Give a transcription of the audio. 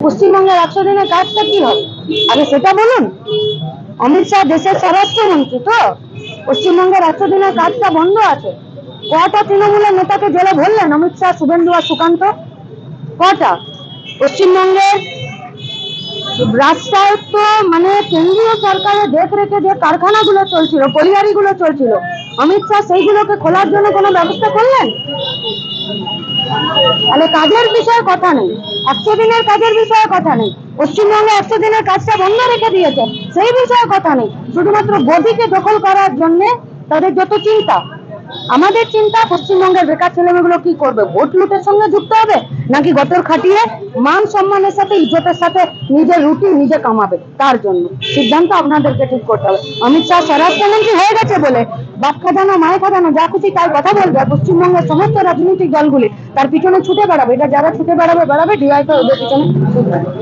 পশ্চিমবঙ্গের একশো দিনের কাজটা কি হবে? আগে সেটা বলুন। অমিত শাহ দেশের স্বরাষ্ট্রমন্ত্রী তো। পশ্চিমবঙ্গের একশো দিনের কাজটা বন্ধ আছে। কটা তৃণমূলের নেতাকে জেলে ভরলেন অমিত শাহ, শুভেন্দু আর সুকান্ত? কটা? পশ্চিমবঙ্গের রাষ্ট্রায়ত্ত মানে কেন্দ্রীয় সরকারের দেখ রেখে যে কারখানাগুলো চলছিল, পরিবারগুলো চলছিল, অমিত শাহ সেইগুলোকে খোলার জন্য কোনো ব্যবস্থা করলেন? তাহলে কাজের বিষয়ে কথা নেই। একশো দিনের কাজের বিষয়ে কথা নেই। পশ্চিমবঙ্গে একশো দিনের কাজটা বন্ধ রেখে দিয়েছে, সেই বিষয়ে কথা নেই। শুধুমাত্র গদিকে দখল করার জন্য তাদের যত চিন্তা আমাদের চিন্তা পশ্চিমবঙ্গের বেকার ছেলেমেয়েগুলো কি করবে? ভোট লুটের সঙ্গে যুক্ত হবে? নাকি গতর খাটিয়ে মান সম্মানের সাথে, ইজ্জতের সাথে নিজের রুটি নিজে কামাবে? তার জন্য। সিদ্ধান্ত আপনাদেরকে ঠিক করতে হবে। অমিত শাহ স্বরাষ্ট্রমন্ত্রী হয়ে গেছে বলে বাপ খাজানো মায়ের খাজানো, যা খুশি তার কথা বলবে। পশ্চিমবঙ্গের সমস্ত রাজনৈতিক দলগুলি তার পিছনে ছুটে বেড়াবে। এটা যারা ছুটে বেড়াবে বেড়াবে ডিআই তো ওদের পিছনে ছুটবে।